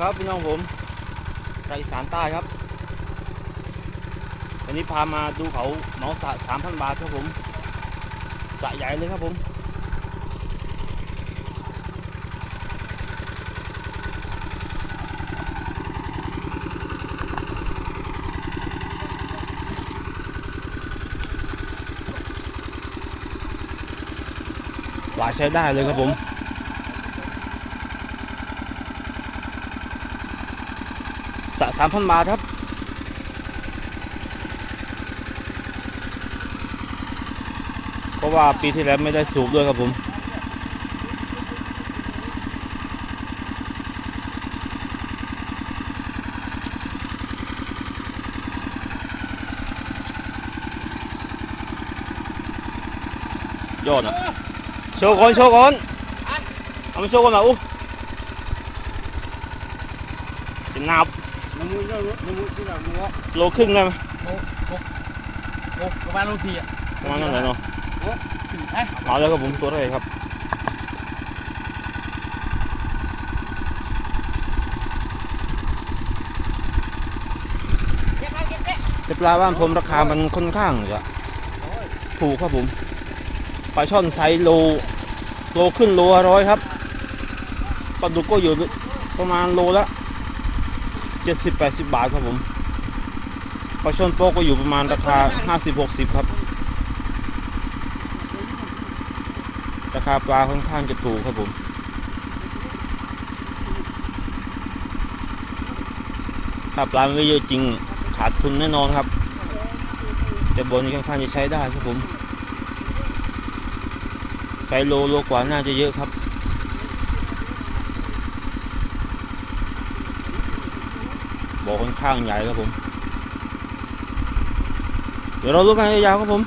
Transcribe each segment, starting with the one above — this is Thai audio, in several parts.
ครับพี่น้องผมจากอีสานใต้ครับ วันนี้พามาดูเขาเหมาสะสามพันบาทครับผมสะใหญ่เลยครับผมปลาใช้ได้เลยครับผม สะสามพันบาทครับ เพราะว่าปีที่แล้วไม่ได้สูบด้วยครับผมยอดอะโชว์ก่อนโชว์ก่อนเอามาโชว์ก่อนมาอู้จะนับ งมึงก็รู้มึงที่ไหนมึงก็โลครึ่งได้ไหมโอ้ประมาณโลสี่อะประมาณนั้นเลยเนาะเอ้ยเอาแล้วครับผมตัวเท่าไหร่ครับเก็บแล้วเก็บเก็บแต่ปลาบ้านผมราคามันค่อนข้างจะถูกครับผมปลาช่อนไซส์โลโลขึ้นโลละร้อยครับปลาดุกก็อยู่ประมาณโลละ เจ็ดสิบแปดสิบบาทครับผมปลาช่อนโป๊กก็อยู่ประมาณราคาห้าสิบหกสิบครับ ราคาปลาค่อนข้างจะถูกครับผมถ้าปลาไม่เยอะจริงขาดทุนแน่นอนครับ แต่บนนี้ค่อนข้างจะใช้ได้ครับผมไซส์โลโลกว่าน่าจะเยอะครับ อค่อนข้างใหญ่ครับผม เดี๋ยวเราลุกกันยาวๆครับผม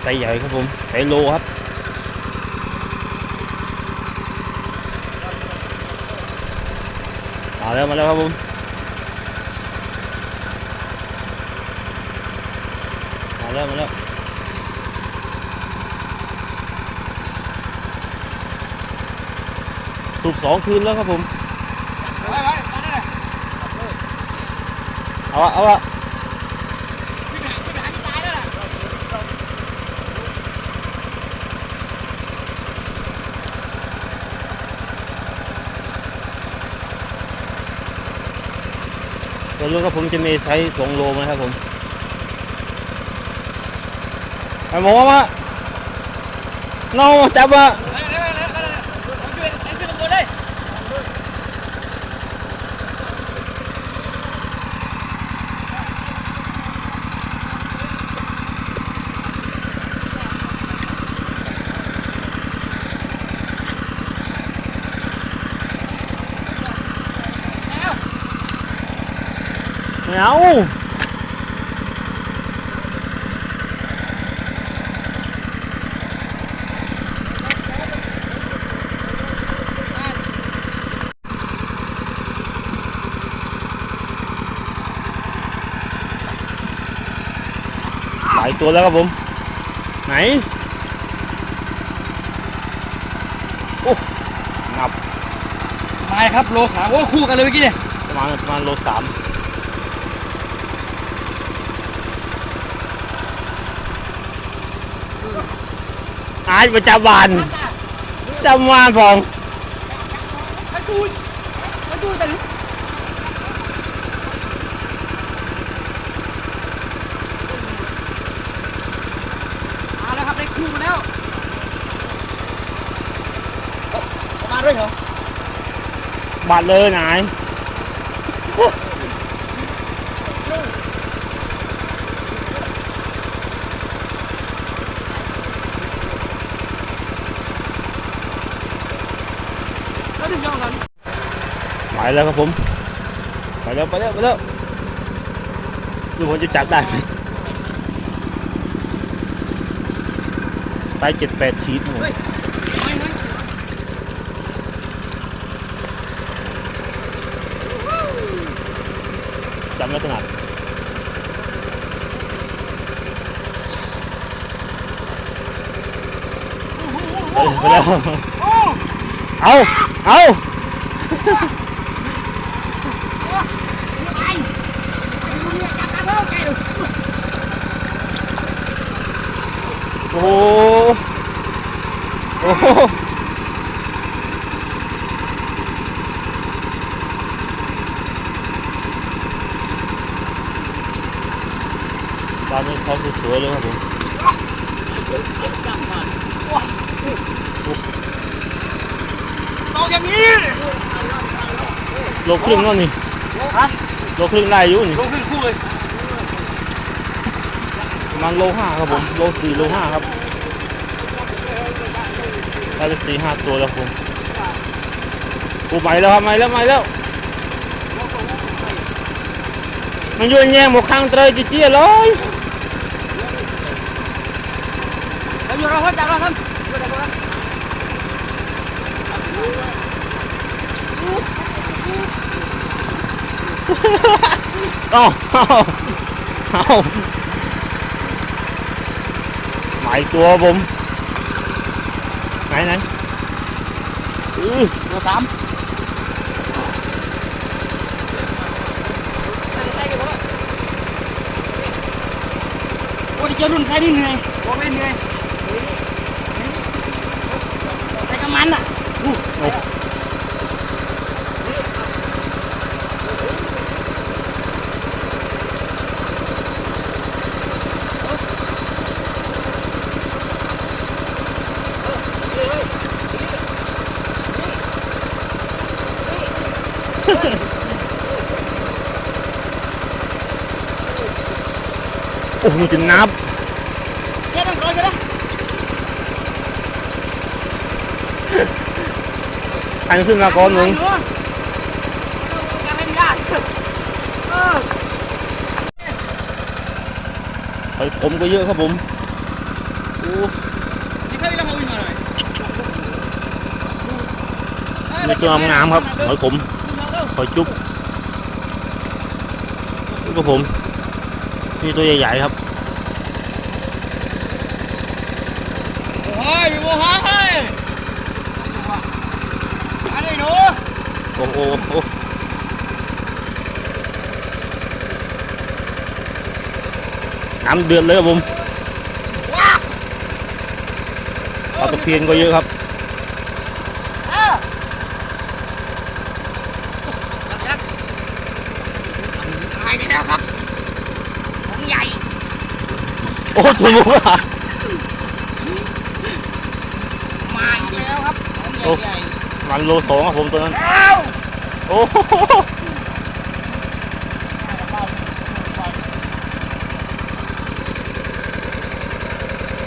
ไซส์ใหญ่ครับผมไซส์โลครับมาแล้วมาแล้วครับผมมาแล้วมาแล้ว สูบสองคืนแล้วครับผมไว้ไว้มาได้เลยเอาอะเอาอะขึ้นหางขึ้นหางตายแล้วล่ะเดี๋ยวรู้ครับผมจะมีไซส์สองโลไหมครับผมไอ้หมอมาน้องจับมา เร็วเร็วเร็วเร็วเร็วขึ้นขึ้นข้างบนเลย ไม่ เอาหลายตัวแล้วครับผม ไหน โอ้นับมาครับโลสามโอ้คู่กันเลยเมื่อกี้เนี่ยประมาณประมาณโลสาม อายประจำวันจำวันผมไอ้ตูนไอ้ตูนแต่มาแล้วครับได้คู่มาแล้วมาด้วยเหรอบัดเลยนาย แล้วถึงยังนั้น ไป แล้วครับผม ไปแล้วไปแล้วไปแล้วดูผมจะจับได้ไหมไซส์เจ็ดแปดขีดครับผมไม่ไม่จำไม่ถนัดไปแล้วโอ้เอา เอา ไอ้ไอ้มึงเนี่ยจับตาเพิ่มไง โอ้โหโอ้โหบ้านนี้เขาสวยๆเลยครับผมตอกอย่างนี้โลครึ่งแล้วนี่ฮะโลครึ่งได้อยู่นี่ลงขึ้นคู่เลย มาณโลห้าครับผมโลสี่โลห้าครับได้ไปสี่ห้าตัวแล้วครับผมโอ้ใหม่แล้วครับใหม่แล้วใหม่แล้วมันอยืนแย่งหมดข้างเตยจีเจี้ยเลยแล้วอยู่เราเขาจับเราท่านอยู่แต่ตัวนั้นเอาเอาเอาใหม่ตัวครับผมไหนไหนอือตัวสามโอ้ยเจอรุ่นใครนี่เหนื่อยบอกเลยเหนื่อยแต่กับมันอะโอ้ โหจะนับแค่ต้องรอกันนะอันขึ้นมาก่อนหนึ่งการเป็นยากเออหอยขมก็เยอะครับผมโอ้นี่ใครจะมาวิ่งมาหน่อยมีตัวงามๆครับหอยขมหอยจุ๊บนี่ก็ผม นี่ตัวใหญ่ๆครับโอ้ยโอ้ยอะไรหนูโอ้โหโอ้น้ำเดือดเลยครับผมว้าปลาตะเพียนก็เยอะครับ เออยักษ์หายไปแล้วครับของใหญ่ โอ้ตัวมุกอะมาอีกแล้วครับของใหญ่มันโลสองครับผมตัวนั้นๆอ้าวโอ้โห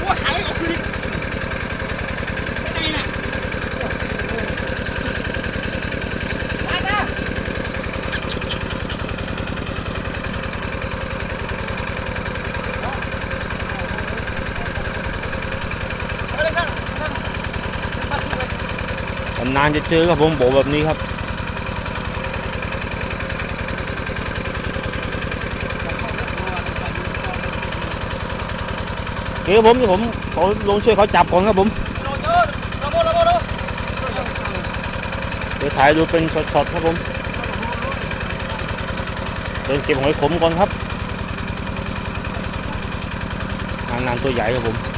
โอ้ยหายออกเลยไปไหนน่ะไปนะ นานจะเจอครับผมโบแบบนี้ครับเคครับผมเดี๋ยวผมขอลงช่วยเขาจับก่อนครับผมเดี๋ยวถ่ายดูเป็นช็อตๆครับผมเดินเก็บหอยขมก่อนครับนานๆตัวใหญ่ครับผม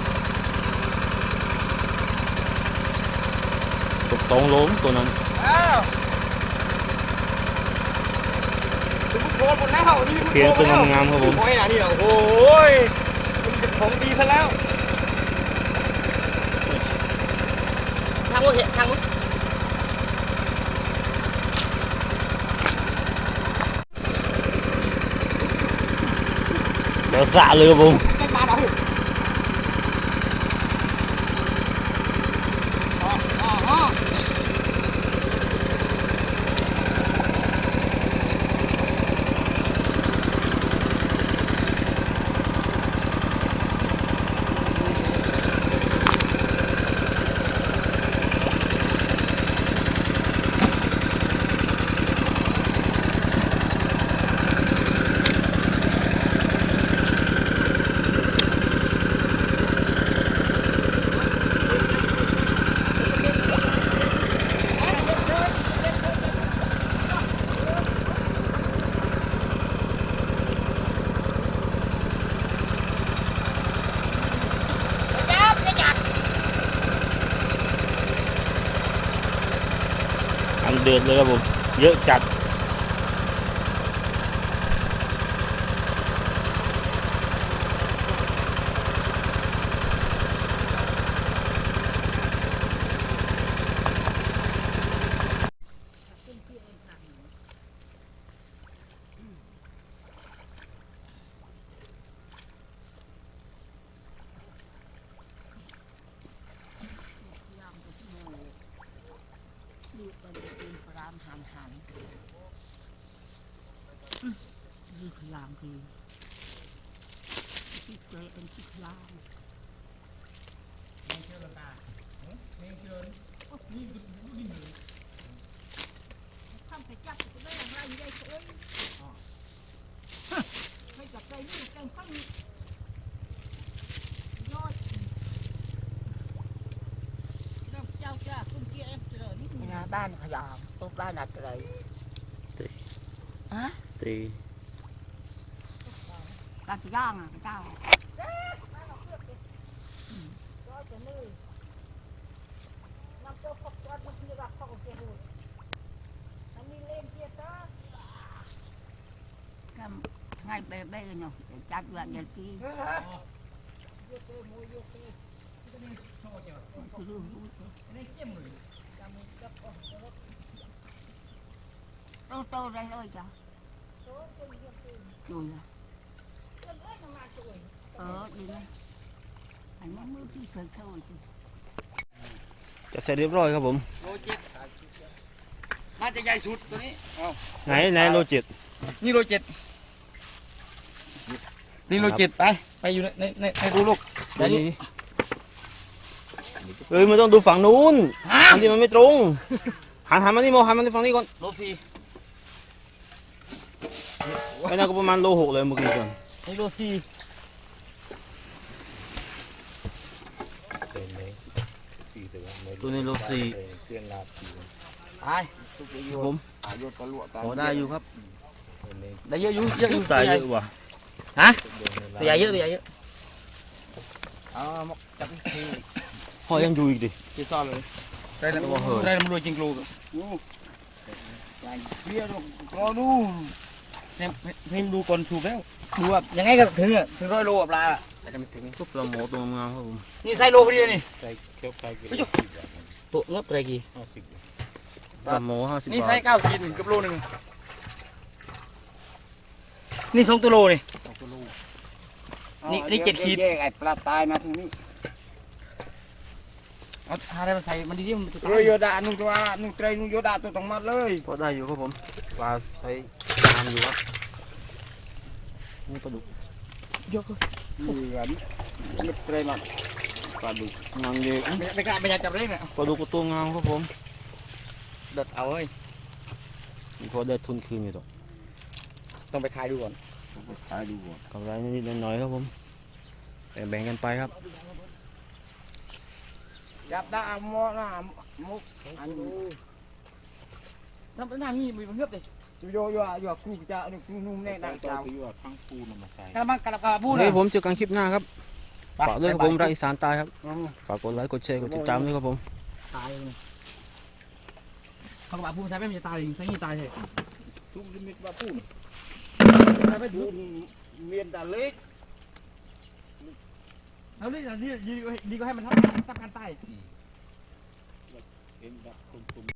เกับสองโลตัวนั้นอ้าวถึงโคนหมดแล้วนี่เพียงตัวงามๆครับผมโอ้ยนะนี่โอ้โหยมันเป็นของดีซะแล้วทางนู้นเห็นทางนู้นเสียวสะเลยครับผม เดือดเลยครับผม เยอะจัด ดูไปดูเป็นพรามหันหันนี่พ ลามคือที่เกยเป็นที่พลามทำไปจับไปได้อย่างไรได้เอ้ยไม่จับใจนี่แกงข้างยอดเจ้าจ้าคุณเกียร์เจอนี่นะบ้านขยามตุ๊บบ้านอะไรฮะตี ร้านย่างอ่ะเจ้าngay bề bề nhở chặt lại nhật ký tô tô đây thôi chả chùi à ờ đi đây anh nó mới đi cười thôi chứ จะเ สร็จเรียบร้อยครับผม โลเจ็ดน่าจะใหญ่สุดตัวนี้เอาไหนไหนโลจิตนี่โลเจ็ดนี่โลเจ็ดไปไปอยู่ในในในในรูลูกเดี๋ยวนี้นี่เอ้ยมันต้องดูฝั่งนู้นอันนี้มันไม่ตรงหันหันมานี่โมหันมาที่ฝั่งนี้ก่อนโลสี่ไอ้นั่นก็ประมาณโลหกเลยเมื่อกี้ก่อน นี่โลสี่ตัวนี้โลสี่ตายครับผมอายุก็ลวกพอได้อยู่ครับได้เยอะอยู่เยอะอยู่ตายตัวใหเยญ่อะว่ะตัวใหญ่เยอะตัวใหญ่เยอะเอามาจับอีกทีหอยยังอยู่อีกดิ ที่ซ่อนเลยได้แล้วตัวเหินได้แล้วมันรวยจริงลูกดูใหญ่เบี้ยลูกรอดูเนี่ยให้ดูก่อนถูกแล้วดูว่ายังไงก็ถึงอะถึงร้อยโลกับปลาอะแต่จะไม่ถึงทุกปลาหมอตัวงามครับผมนี่ไซโลพอดีเลยนี่ ใส่เคี้ยวไก่กินตัวเงือบอะไรกี่ห้าสิบปลาหมอห้าสิบนี่บาไซทส์เก้าขีดหนึ่งกับโลหนึ่งนี่สองตัวโลนี่ นี่นี่เจ็ดขีด แยกไอ้ปลาตายมาทางนี้เอาหาอะไรมาใส่มันดีที่มันจะตาเรือยโยดานุ่งตัวนุ่งเตรนุ่งโยดาตัวต้องมัดเลยพอได้อยู่ครับผม ปลาไซส์งามอยู่ครับนี่ปลาดุกเยอะเหมือนนุ่งเตรมาปลาดุกงามเยอะไม่กล้าไม่อยากจับเล่นอะปลาดุก็ตัวงามครับผมเด็ดเอาเว้ยพอได้ทุนคืนอยู่ต่อต้องไปขายดูก่อนตายดูก่อนกำไรนิดหน่อยครับผมแบ่งกันไปครับจับได้อมอนะมุกอันนี้ ทำเป็นหน้ามีมีมันเงือบดิโยโย่โย่ครูจะนุ่งครูนุ่งแน่ได้ได้เจ้าเจ้าที่ว่าทั้งปูนมาใส่กระมังกระกระบูดเฮ้ยผมเจอกันคลิปหน้าครับฝากด้วยครับผมรักอีสานใตายครับอืมฝากกดไลค์กดแชร์กดติดตามด้วยครับผมตายเลยเขากระบะพูดใช้ไม่มันจะตายเลยใช้ยี่ตายเลยทุกลิมิตว่าปูนใช้ไม่ปูดูนเมียนตาเล็กเอาเลยดีดีดีก็ให้มันทับทับกันตายเอ็นแบบคุม